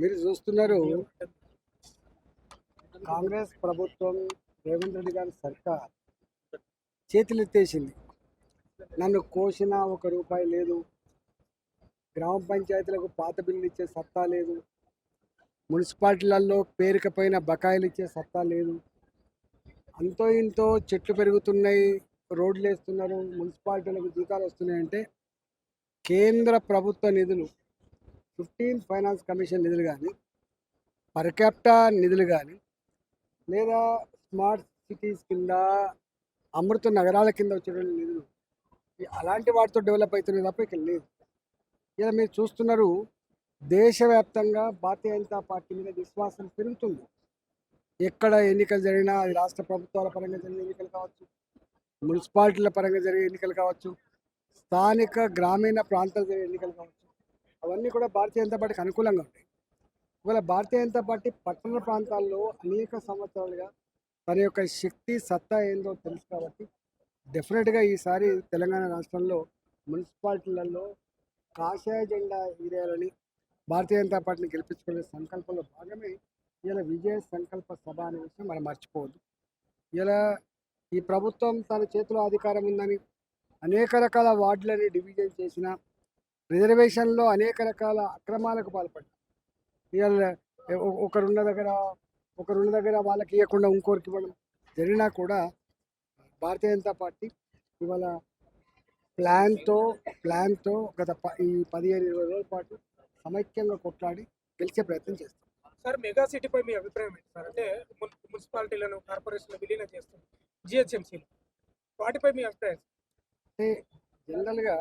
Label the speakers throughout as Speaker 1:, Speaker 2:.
Speaker 1: మీరు చూస్తున్నారు. కాంగ్రెస్ ప్రభుత్వం రేవంత్ రెడ్డి గారి సర్కార్ చేతులెత్తేసింది. నన్ను కోసిన ఒక రూపాయి లేదు. గ్రామ పంచాయతీలకు పాత బిల్లులు ఇచ్చే సత్తా లేదు. మున్సిపాలిటీలలో పేరుకపోయిన బకాయిలు ఇచ్చే సత్తా లేదు. అంతో ఇంతో చెట్లు పెరుగుతున్నాయి. రోడ్లు వేస్తున్నారు మున్సిపాలిటీలకు జీతాలు వస్తున్నాయంటే కేంద్ర ప్రభుత్వ నిధులు ఫిఫ్టీన్ ఫైనాన్స్ కమిషన్ నిధులు కానీ పర్ క్యాపిటా నిధులు కానీ లేదా స్మార్ట్ సిటీస్ కింద అమృత నగరాల కింద వచ్చేటువంటి నిధులు అలాంటి వాటితో డెవలప్ అవుతున్నాయి తప్ప ఇక్కడ లేదు. ఇలా మీరు చూస్తున్నారు దేశవ్యాప్తంగా భారతీయ జనతా పార్టీ మీద విశ్వాసం పెరుగుతుంది. ఎక్కడ ఎన్నికలు జరిగినా అది రాష్ట్ర ప్రభుత్వాల పరంగా జరిగే ఎన్నికలు కావచ్చు మున్సిపాలిటీల పరంగా జరిగే ఎన్నికలు కావచ్చు స్థానిక గ్రామీణ ప్రాంతాలు జరిగే ఎన్నికలు కావచ్చు. అవన్నీ కూడా భారతీయ జనతా పార్టీకి అనుకూలంగా ఉంటాయి. ఒకవేళ భారతీయ జనతా పార్టీ పట్టణ ప్రాంతాల్లో అనేక సంవత్సరాలుగా తన యొక్క శక్తి సత్తా ఏందో తెలుసు కాబట్టి డెఫినెట్గా ఈసారి తెలంగాణ రాష్ట్రంలో మున్సిపాలిటీలలో కాషాయ జెండా ఏరియాలని భారతీయ జనతా పార్టీని గెలిపించుకునే సంకల్పంలో భాగమే ఇలా విజయ సంకల్ప సభ అనే విషయం మనం మర్చిపోవద్దు. ఇలా ఈ ప్రభుత్వం తన చేతిలో అధికారం ఉందని అనేక రకాల వార్డులని డివిజన్ చేసిన రిజర్వేషన్లో అనేక రకాల అక్రమాలకు పాల్పడ్డారు. ఇవాళ ఒకరున్న దగ్గర ఒకరున్న దగ్గర వాళ్ళకి ఇవ్వకుండా ఇంకోరికి ఇవ్వడం జరిగినా కూడా భారతీయ జనతా పార్టీ ఇవాళ ప్లాన్తో ప్లాన్తో గత ప ఈ పదిహేను ఇరవై రోజుల పాటు సమైక్యంగా కొట్లాడి గెలిచే ప్రయత్నం చేస్తాం
Speaker 2: సార్ మెగా సిటీపై మీ అభిప్రాయం ఏంటి సార్? అంటే మున్- మున్సిపాలిటీలను కార్పొరేషన్లు విలీనం చేస్తుంది జిహెచ్ఎంసీలు. వాటిపై మీ అభిప్రాయం
Speaker 1: అంటే జనరల్గా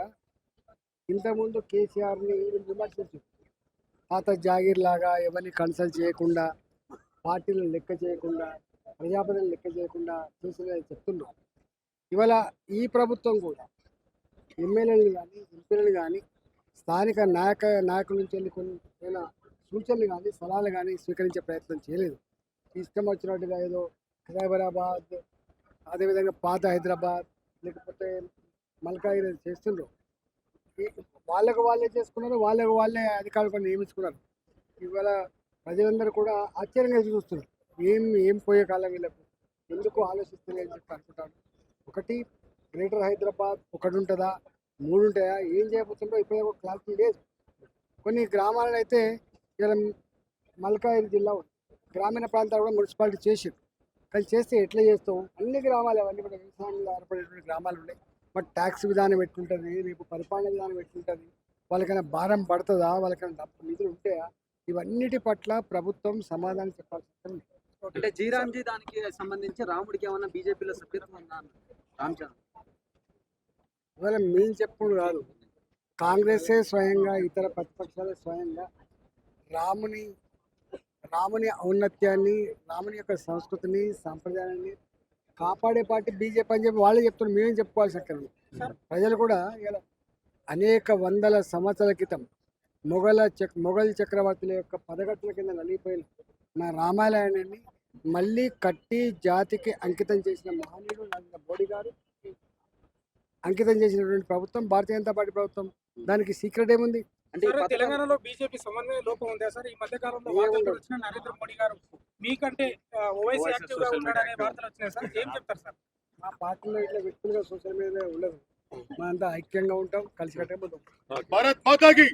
Speaker 1: ఇంతకుముందు కేసీఆర్ని విమర్శించు. పాత జాగీర్ లాగా ఎవరిని కన్సల్ట్ చేయకుండా పార్టీలను లెక్క చేయకుండా ప్రజాపతిని లెక్క చేయకుండా చేసిన చెప్తున్నాం. ఇవాళ ఈ ప్రభుత్వం కూడా ఎమ్మెల్యేలు కానీ ఎంపీలను కానీ స్థానిక నాయక నాయకుల నుంచి వెళ్ళి కొన్ని సూచనలు కానీ సలహాలు కానీ స్వీకరించే ప్రయత్నం చేయలేదు. ఇష్టం వచ్చినట్టుగా ఏదో సైబరాబాద్ అదేవిధంగా పాత హైదరాబాద్ లేకపోతే మల్కాగిరి చేస్తుండ్రు. వాళ్ళకు వాళ్ళే చేసుకున్నారు వాళ్ళకు వాళ్ళే అధికారులు కొన్ని నియమించుకున్నారు. ఇవాళ ప్రజలందరూ కూడా ఆశ్చర్యంగా చూస్తున్నారు. ఏం ఏం పోయే కాలం వీళ్ళకు? ఎందుకు ఆలోచిస్తుంది అని చెప్పి అనుకుంటాను ఒకటి గ్రేటర్ హైదరాబాద్ ఒకటి ఉంటుందా? మూడు ఉంటాయా? ఏం చేయబోతుందో ఇప్పుడే ఒక క్లారిటీ లేదు. కొన్ని గ్రామాలను అయితే ఇలా మల్కాయి జిల్లా గ్రామీణ ప్రాంతాలు కూడా మున్సిపాలిటీ చేసారు కానీ చేస్తే ఎట్లా చేస్తావు అన్ని గ్రామాలు అవన్నీ కూడా వ్యవసాయంలో ఏర్పడేటువంటి గ్రామాలు ఉన్నాయి. మరి ట్యాక్స్ విధానం ఎట్లుంటుంది? రేపు పరిపాలన విధానం ఎట్లుంటుంది? వాళ్ళకైనా భారం పడుతుందా? వాళ్ళకైనా డబ్బు నిధులు ఉంటాయా? ఇవన్నిటి పట్ల ప్రభుత్వం సమాధానం చెప్పాల్సి
Speaker 3: అంటే జీరాంజీ దానికి సంబంధించి రాముడికి ఏమన్నా బీజేపీలో సభ్యత్వం ఉందా రామచంద్ర
Speaker 1: ఇవాళ మేము చెప్పుడు కాదు. కాంగ్రెసే స్వయంగా ఇతర ప్రతిపక్షాలే స్వయంగా రాముని రాముని ఔన్నత్యాన్ని రాముని యొక్క సంస్కృతిని సాంప్రదాయాన్ని కాపాడే పార్టీ బీజేపీ అని చెప్పి వాళ్ళే చెప్తున్నారు. మేమేం చెప్పుకోవాల్సి అక్కడ ప్రజలు కూడా ఇలా అనేక వందల సంవత్సరాల క్రితం మొఘల చక్ మొఘల్ చక్రవర్తుల యొక్క పదగట్టుల కింద నలిగిపోయిన నా రామాలయాన్ని మళ్ళీ కట్టి జాతికి అంకితం చేసిన మహనీయుడు నరేంద్ర మోడీ గారు అంకితం చేసినటువంటి ప్రభుత్వం భారతీయ జనతా పార్టీ ప్రభుత్వం దానికి సీక్రెట్ ఏముంది?
Speaker 3: అంటే
Speaker 2: తెలంగాణలో బీజేపీ సమన్వయ లోపం సార్? ఈ మధ్య కాలంలో నరేంద్ర మోడీ గారు వచ్చినాయి సార్. ఏం చెప్తారు సార్?
Speaker 1: మా పార్టీలో ఇట్లా సోషల్ మీడియా ఉండదు. ఐక్యంగా ఉంటాం కలిసి కట్టే
Speaker 4: భారత్ మాతాకి!